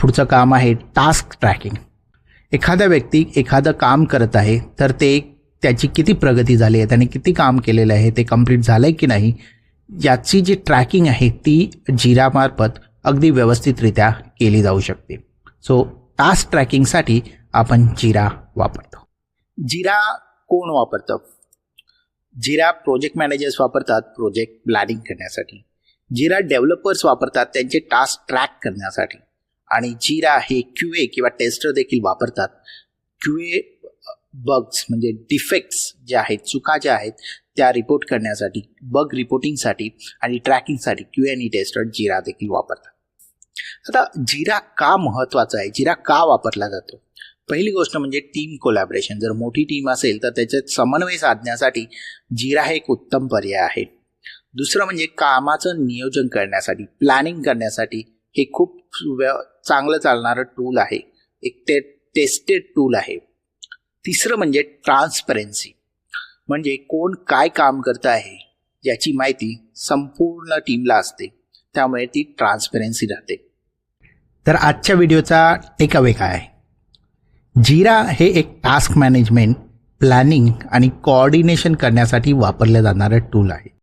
पुढचं काम आहे टास्क ट्रॅकिंग एखादा व्यक्ती एखादं काम करत आहे तर ते त्याची किती प्रगती झाली आहे त्याने किती काम केलेलं आहे ते कंप्लीट झालं आहे की नाही याची जी ट्रॅकिंग आहे ती जिरामार्फत अगदी व्यवस्थितरित्या केली जाऊ शकते. सो टास्क ट्रॅकिंगसाठी आपण जिरा वापरतो. जिरा कोण वापरतं? जिरा प्रोजेक्ट मॅनेजर्स वापरतात प्रोजेक्ट प्लॅनिंग करण्यासाठी. जिरा डेव्हलपर्स वापरतात त्यांचे टास्क ट्रॅक करण्यासाठी. आणि जिरा हे क्यू ए किंवा टेस्टर देखील वापरतात. क्यू ए बग्स म्हणजे डिफेक्ट्स जे आहेत चुका ज्या आहेत त्या रिपोर्ट करण्यासाठी बग रिपोर्टिंगसाठी आणि ट्रॅकिंगसाठी क्यू आणि टेस्टर जिरा देखील वापरतात. आता जिरा का महत्त्वाचा आहे? जिरा का वापरला जातो? पहिली गोष्ट म्हणजे टीम कोलॅबरेशन जर मोठी टीम असेल तर त्याच्यात समन्वय साधण्यासाठी जिरा हे एक उत्तम पर्याय आहे. दुसरं म्हणजे कामाचं नियोजन करण्यासाठी प्लॅनिंग करण्यासाठी हे खूप व्य चांगलं चालणारं टूल आहे. एक ते टेस्टेड टूल आहे. तिसरं म्हणजे ट्रान्सपरन्सी म्हणजे कोण काय काम करतं आहे याची माहिती संपूर्ण टीमला असते. त्यामुळे ती ट्रान्सपरन्सी राहते. तर आजच्या व्हिडिओचा टेक अवे काय आहे? जिरा हे एक टास्क मॅनेजमेंट प्लॅनिंग आणि कोऑर्डिनेशन करण्यासाठी वापरलं जाणारं टूल आहे.